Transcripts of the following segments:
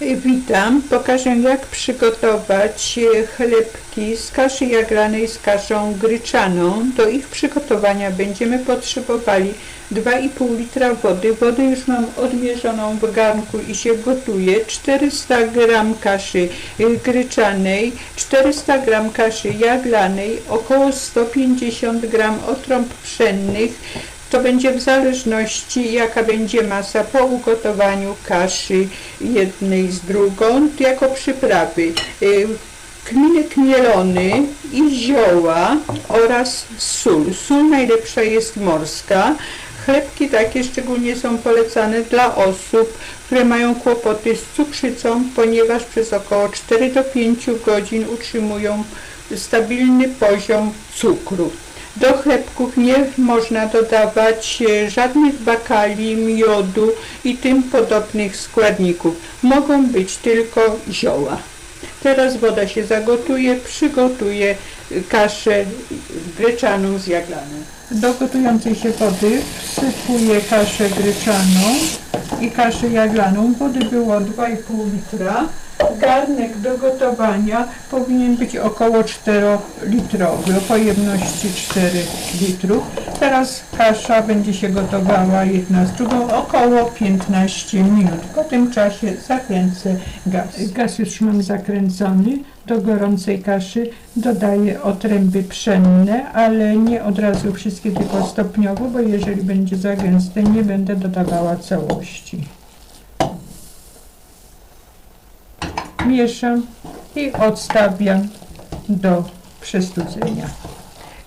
Witam. Pokażę jak przygotować e, chlebki z kaszy jaglanej z kaszą gryczaną. Do ich przygotowania będziemy potrzebowali 2,5 litra wody. Wodę już mam odmierzoną w garnku i się gotuje. 400 g kaszy e, gryczanej, 400 g kaszy jaglanej, około 150 g otrąb pszennych, to będzie w zależności jaka będzie masa po ugotowaniu kaszy jednej z drugą jako przyprawy. Y, Kminek mielony i zioła oraz sól. Sól najlepsza jest morska. Chlebki takie szczególnie są polecane dla osób, które mają kłopoty z cukrzycą, ponieważ przez około 4 do 5 godzin utrzymują stabilny poziom cukru. Do chlebków nie można dodawać e, żadnych bakali, miodu i tym podobnych składników. Mogą być tylko zioła. Teraz woda się zagotuje, przygotuję kaszę gryczaną z jaglanem. Do gotującej się wody wsypuję kaszę gryczaną i kaszę jaglaną. Wody było 2,5 litra. Garnek do gotowania powinien być około 4-litrowy, o pojemności 4 litrów. Teraz kasza będzie się gotowała jedna z drugą około 15 minut. Po tym czasie zakręcę gaz. Gaz już mam zakręcony. Do gorącej kaszy dodaję otręby pszenne, ale nie od razu wszystkie, tylko stopniowo, bo jeżeli będzie za gęste, nie będę dodawała całości. Mieszam i odstawiam do przestudzenia.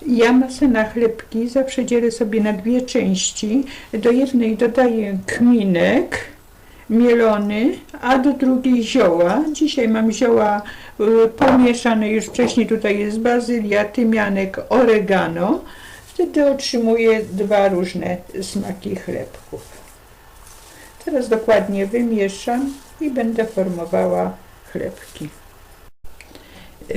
Ja masę na chlebki zawsze dzielę sobie na dwie części. Do jednej dodaję kminek mielony, a do drugiej zioła. Dzisiaj mam zioła y, pomieszane, już wcześniej tutaj jest bazylia, tymianek, oregano. Wtedy otrzymuję dwa różne smaki chlebków. Teraz dokładnie wymieszam i będę formowała chlebki.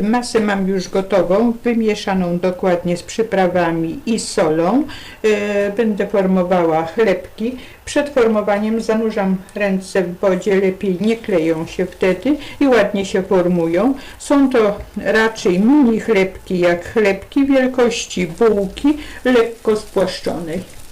Masę mam już gotową, wymieszaną dokładnie z przyprawami i solą. E, Będę formowała chlebki. Przed formowaniem zanurzam ręce w wodzie, lepiej nie kleją się wtedy i ładnie się formują. Są to raczej mini chlebki, jak chlebki wielkości bułki, lekko spłaszczonej.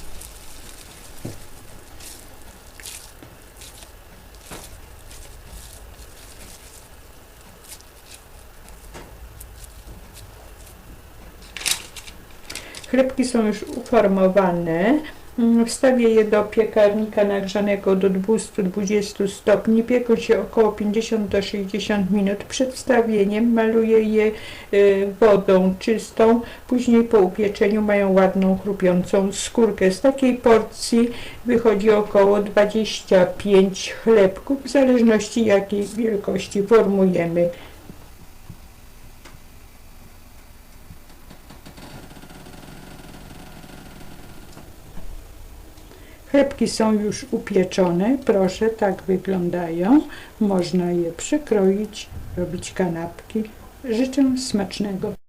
Chlebki są już uformowane. Mm, Wstawię je do piekarnika nagrzanego do 220 stopni. Pieką się około 50 do 60 minut. Przed wstawieniem maluję je y, wodą czystą. Później po upieczeniu mają ładną, chrupiącą skórkę. Z takiej porcji wychodzi około 25 chlebków, w zależności jakiej wielkości formujemy. Chlebki są już upieczone, proszę, tak wyglądają. Można je przykroić, robić kanapki. Życzę smacznego.